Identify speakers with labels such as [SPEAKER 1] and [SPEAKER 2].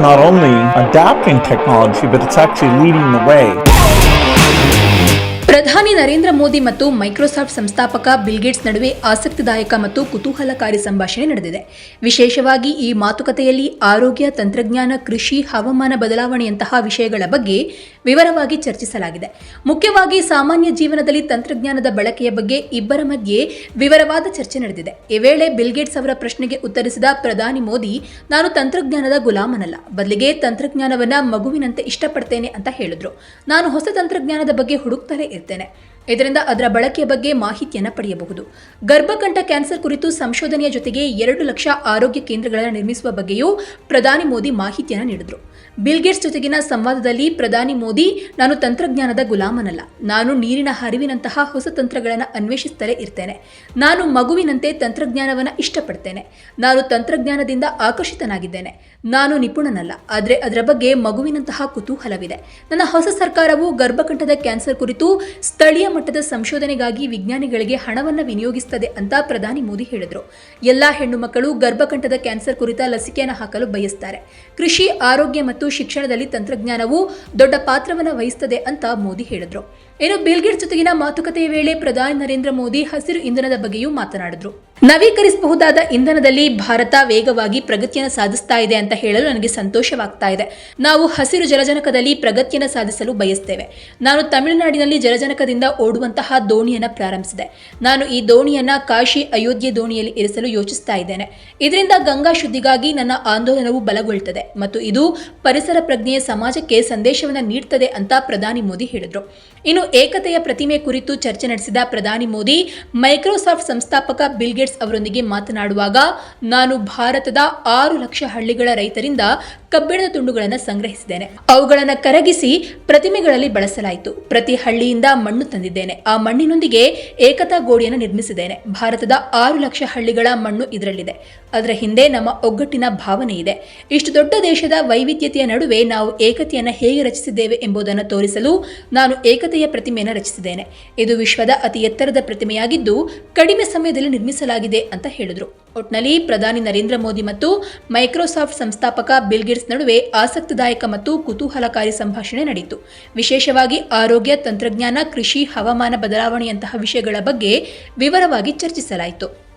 [SPEAKER 1] not only adapting technology, but it's actually leading the way.
[SPEAKER 2] ಪ್ರಧಾನಿ ನರೇಂದ್ರ ಮೋದಿ ಮತ್ತು Microsoft ಸಂಸ್ಥಾಪಕ Bill Gates ನಡುವೆ ಆಸಕ್ತಿದಾಯಕ ಮತ್ತು ಕುತೂಹಲಕಾರಿ ಸಂಭಾಷಣೆ ನಡೆದಿದೆ ವಿಶೇಷವಾಗಿ ಈ ಮಾತುಕತೆಯಲ್ಲಿ ಆರೋಗ್ಯ ತಂತ್ರಜ್ಞಾನ ಕೃಷಿ ಹವಾಮಾನ ಬದಲಾವಣೆಯಂತಹ ವಿಷಯಗಳ ಬಗ್ಗೆ ವಿವರವಾಗಿ ಚರ್ಚಿಸಲಾಗಿದೆ. ಮುಖ್ಯವಾಗಿ ಸಾಮಾನ್ಯ ಜೀವನದಲ್ಲಿ ತಂತ್ರಜ್ಞಾನದ ಬಳಕೆಯ ಬಗ್ಗೆ ಇಬ್ಬರ ಮಧ್ಯೆ ವಿವರವಾದ ಚರ್ಚೆ ನಡೆದಿದೆ. ಈ ವೇಳೆ ಬಿಲ್ಗೇಟ್ಸ್ ಅವರ ಪ್ರಶ್ನೆಗೆ ಉತ್ತರಿಸಿದ ಪ್ರಧಾನಿ ಮೋದಿ, ನಾನು ತಂತ್ರಜ್ಞಾನದ ಗುಲಾಮನಲ್ಲ. ಬದಲಿಗೆ ತಂತ್ರಜ್ಞಾನವನ್ನ ಮಗುವಿನಂತೆ ಇಷ್ಟಪಡ್ತೇನೆ ಅಂತ ಹೇಳಿದ್ರು. ನಾನು ಹೊಸ ತಂತ್ರಜ್ಞಾನದ ಬಗ್ಗೆ ಹುಡುಕ್ತಲೇ ಇರ್ತೇನೆ. ಇದರಿಂದ ಅದರ ಬಳಕೆಯ ಬಗ್ಗೆ ಮಾಹಿತಿಯನ್ನು ಪಡೆಯಬಹುದು. ಗರ್ಭಕಂಠ ಕ್ಯಾನ್ಸರ್ ಕುರಿತು ಸಂಶೋಧನೆಯ ಜೊತೆಗೆ ಎರಡು ಲಕ್ಷ ಆರೋಗ್ಯ ಕೇಂದ್ರಗಳನ್ನು ನಿರ್ಮಿಸುವ ಬಗ್ಗೆಯೂ ಪ್ರಧಾನಿ ಮೋದಿ ಮಾಹಿತಿಯನ್ನು ನೀಡಿದರು. ಬಿಲ್ಗೇಟ್ಸ್ ಜೊತೆಗಿನ ಸಂವಾದದಲ್ಲಿ ಪ್ರಧಾನಿ ಮೋದಿ, ನಾನು ತಂತ್ರಜ್ಞಾನದ ಗುಲಾಮನಲ್ಲ. ನಾನು ನೀರಿನ ಹರಿವಿನಂತಹ ಹೊಸ ತಂತ್ರಗಳನ್ನು ಅನ್ವೇಷಿಸುತ್ತಲೇ ಇರ್ತೇನೆ. ನಾನು ಮಗುವಿನಂತೆ ತಂತ್ರಜ್ಞಾನವನ್ನು ಇಷ್ಟಪಡ್ತೇನೆ. ನಾನು ತಂತ್ರಜ್ಞಾನದಿಂದ ಆಕರ್ಷಿತನಾಗಿದ್ದೇನೆ. ನಾನು ನಿಪುಣನಲ್ಲ. ಆದರೆ ಅದರ ಬಗ್ಗೆ ಮಗುವಿನಂತಹ ಕುತೂಹಲವಿದೆ. ನನ್ನ ಹೊಸ ಸರ್ಕಾರವು ಗರ್ಭಕಂಠದ ಕ್ಯಾನ್ಸರ್ ಕುರಿತು ಸ್ಥಳೀಯ ಮಟ್ಟದ ಸಂಶೋಧನೆಗಾಗಿ ವಿಜ್ಞಾನಿಗಳಿಗೆ ಹಣವನ್ನು ವಿನಿಯೋಗಿಸುತ್ತದೆ ಅಂತ ಪ್ರಧಾನಿ ಮೋದಿ ಹೇಳಿದರು. ಎಲ್ಲಾ ಹೆಣ್ಣು ಮಕ್ಕಳು ಗರ್ಭಕಂಠದ ಕ್ಯಾನ್ಸರ್ ಕುರಿತ ಲಸಿಕೆಯನ್ನು ಹಾಕಲು ಬಯಸ್ತಾರೆ. ಕೃಷಿ, ಆರೋಗ್ಯ ಮತ್ತು ಶಿಕ್ಷಣದಲ್ಲಿ ತಂತ್ರಜ್ಞಾನವು ದೊಡ್ಡ ಪಾತ್ರವನ್ನು ವಹಿಸುತ್ತದೆ ಅಂತ ಮೋದಿ ಹೇಳಿದರು. ಇನ್ನು ಬಿಲ್ಗೇಟ್ಸ್ ಜೊತೆಗಿನ ಮಾತುಕತೆಯ ವೇಳೆ ಪ್ರಧಾನಿ ನರೇಂದ್ರ ಮೋದಿ ಹಸಿರು ಇಂಧನದ ಬಗ್ಗೆಯೂ ಮಾತನಾಡಿದ್ರು. ನವೀಕರಿಸಬಹುದಾದ ಇಂಧನದಲ್ಲಿ ಭಾರತ ವೇಗವಾಗಿ ಪ್ರಗತಿಯನ್ನು ಸಾಧಿಸ್ತಾ ಇದೆ ಅಂತ ಹೇಳಲು ನನಗೆ ಸಂತೋಷವಾಗ್ತಾ ಇದೆ. ನಾವು ಹಸಿರು ಜಲಜನಕದಲ್ಲಿ ಪ್ರಗತಿಯನ್ನು ಸಾಧಿಸಲು ಬಯಸ್ತೇವೆ. ನಾನು ತಮಿಳುನಾಡಿನಲ್ಲಿ ಜಲಜನಕದಿಂದ ಓಡುವಂತಹ ದೋಣಿಯನ್ನು ಪ್ರಾರಂಭಿಸಿದೆ. ನಾನು ಈ ದೋಣಿಯನ್ನ ಕಾಶಿ ಅಯೋಧ್ಯೆ ದೋಣಿಯಲ್ಲಿ ಇರಿಸಲು ಯೋಚಿಸ್ತಾ ಇದ್ದೇನೆ. ಇದರಿಂದ ಗಂಗಾ ಶುದ್ಧಿಗಾಗಿ ನನ್ನ ಆಂದೋಲನವು ಬಲಗೊಳ್ಳುತ್ತದೆ ಮತ್ತು ಇದು ಪರಿಸರ ಪ್ರಜ್ಞೆಯ ಸಮಾಜಕ್ಕೆ ಸಂದೇಶವನ್ನು ನೀಡುತ್ತದೆ ಅಂತ ಪ್ರಧಾನಿ ಮೋದಿ ಹೇಳಿದರು. ಇನ್ನು ಏಕತೆಯ ಪ್ರತಿಮೆ ಕುರಿತು ಚರ್ಚೆ ನಡೆಸಿದ ಪ್ರಧಾನಿ ಮೋದಿ, ಮೈಕ್ರೋಸಾಫ್ಟ್ ಸಂಸ್ಥಾಪಕ ಬಿಲ್ಗೇಟ್ಸ್ ಅವರೊಂದಿಗೆ ಮಾತನಾಡುವಾಗ ನಾನು ಭಾರತದ ಆರು ಲಕ್ಷ ಹಳ್ಳಿಗಳ ರೈತರಿಂದ ಕಬ್ಬಿಣದ ತುಂಡುಗಳನ್ನು ಸಂಗ್ರಹಿಸಿದ್ದೇನೆ. ಅವುಗಳನ್ನು ಕರಗಿಸಿ ಪ್ರತಿಮೆಗಳಲ್ಲಿ ಬಳಸಲಾಯಿತು. ಪ್ರತಿ ಹಳ್ಳಿಯಿಂದ ಮಣ್ಣು ತಂದಿದ್ದೇನೆ. ಆ ಮಣ್ಣಿನೊಂದಿಗೆ ಏಕತಾ ಗೋಡೆಯನ್ನು ನಿರ್ಮಿಸಿದ್ದೇನೆ. ಭಾರತದ ಆರು ಲಕ್ಷ ಹಳ್ಳಿಗಳ ಮಣ್ಣು ಇದರಲ್ಲಿದೆ. ಅದರ ಹಿಂದೆ ನಮ್ಮ ಒಗ್ಗಟ್ಟಿನ ಭಾವನೆ ಇದೆ. ಇಷ್ಟು ದೊಡ್ಡ ದೇಶದ ವೈವಿಧ್ಯತೆಯ ನಡುವೆ ನಾವು ಏಕತೆಯನ್ನು ಹೇಗೆ ರಚಿಸಿದ್ದೇವೆ ಎಂಬುದನ್ನು ತೋರಿಸಲು ನಾನು ಏಕತೆಯ ಪ್ರತಿಮೆಯನ್ನು ರಚಿಸಿದ್ದೇನೆ. ಇದು ವಿಶ್ವದ ಅತಿ ಎತ್ತರದ ಪ್ರತಿಮೆಯಾಗಿದ್ದು ಕಡಿಮೆ ಸಮಯದಲ್ಲಿ ನಿರ್ಮಿಸಲಾಗಿದೆ ಅಂತ ಹೇಳಿದರು. ಒಟ್ನಲ್ಲಿ ಪ್ರಧಾನಿ ನರೇಂದ್ರ ಮೋದಿ ಮತ್ತು ಮೈಕ್ರೋಸಾಫ್ಟ್ ಸಂಸ್ಥಾಪಕ ಬಿಲ್ಗೇಟ್ಸ್ ನಡುವೆ ಆಸಕ್ತಿದಾಯಕ ಮತ್ತು ಕುತೂಹಲಕಾರಿ ಸಂಭಾಷಣೆ ನಡೆಯಿತು. ವಿಶೇಷವಾಗಿ ಆರೋಗ್ಯ, ತಂತ್ರಜ್ಞಾನ, ಕೃಷಿ, ಹವಾಮಾನ ಬದಲಾವಣೆಯಂತಹ ವಿಷಯಗಳ ಬಗ್ಗೆ ವಿವರವಾಗಿ ಚರ್ಚಿಸಲಾಯಿತು.